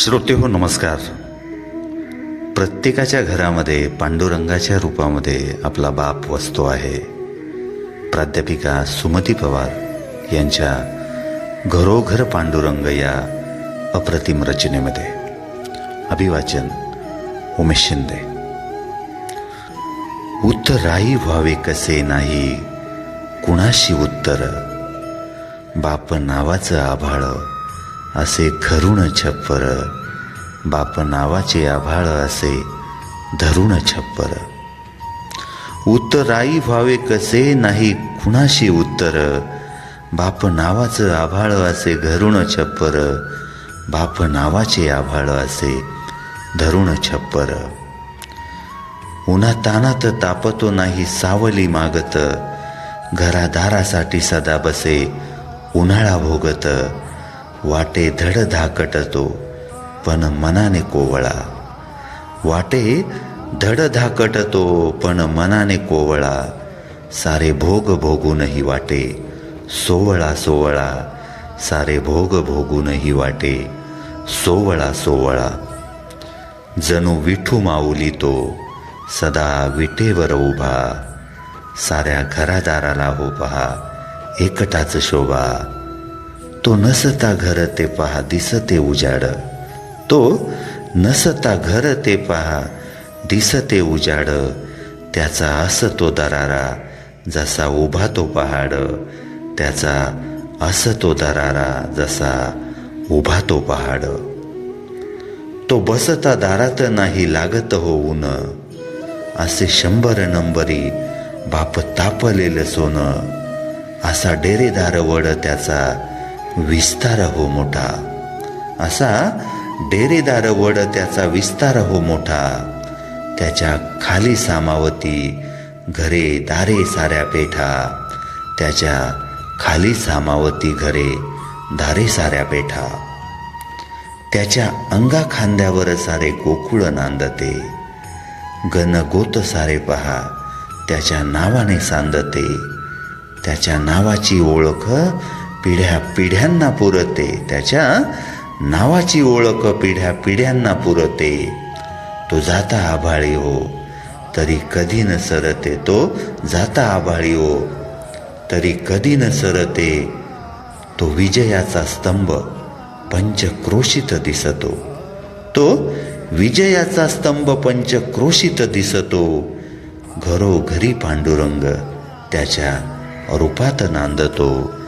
श्रोते हो नमस्कार. प्रत्येकाच्या घरामध्ये पांडुरंगाच्या रूपामध्ये आपला बाप वसतो आहे. प्राध्यापिका सुमती पवार यांच्या घरोघर पांडुरंग या अप्रतिम रचनेमध्ये. अभिवाचन उमेश शिंदे. उत्तराई व्हावे कसे नाही कुणाशी उत्तर? बाप नावाचं आभाळ असे खरुण छप्पर. बाप नावाचे आभाळ असे धरुण छप्पर. उत्तराई व्हावे कसे नाही कुणाशी उत्तर. बाप नावाचं आभाळ असे घरुण छप्पर. बाप नावाचे आभाळ असे धरुण छप्पर. उन्हातानात तापतो नाही सावली मागत. घरादारासाठी सदा बसे उन्हाळा भोगत. वाटे धड धाकटतो पण मनाने कोवळा. वाटे धड धाकटतो पण मनाने कोवळा. सारे भोग भोगूनही वाटे सोवळा सोवळा. सारे भोग भोगूनही वाटे सोवळा सोवळा. जणू विठू माऊली तो सदा विटेवर उभा. साऱ्या घरादाराला हो पहा एकटाच शोभा. तो नसता घर ते पहा दिसते उजाड. तो नसता घर ते पहा दिसते उजाड. त्याचा असतो दरारा जसा उभा तो पहाड. त्याचा असतो दरारा जसा उभा तो पहाड. तो बसता दारात नाही लागत हो ऊन. असे शंभर नंबरी बाप तापलेलं सोनं. असा डेरेदार वड त्याचा विस्तार हो मोठा. असा डेरेदार वड त्याचा विस्तार हो मोठा. त्याच्याखाली सामावती घरे दारे साऱ्या पेठा. त्याच्याखाली सामावती घरे दारे साऱ्या पेठा. त्याच्या अंगा खांद्यावर सारे गोकुळ नांदते. गण गोत सारे पहा त्याच्या नावाने सांदते. त्याच्या नावाची ओळख पिढ्या पिढ्यांना पुरते. त्याच्या नावाची ओळख पिढ्या पिढ्यांना पुरते. तो जाता आभाळी हो. तरी कधी न सरते तो जाता आभाळी हो. तरी कधी न सरते तो विजयाचा स्तंभ पंचक्रोशित दिसतो. तो विजयाचा स्तंभ पंचक्रोशित दिसतो. घरोघरी पांडुरंग त्याच्या रूपात नांदतो.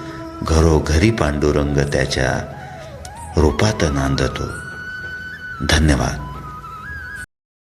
घरोघरी पांडुरंग त्याच्या रूपात नांदतो. धन्यवाद.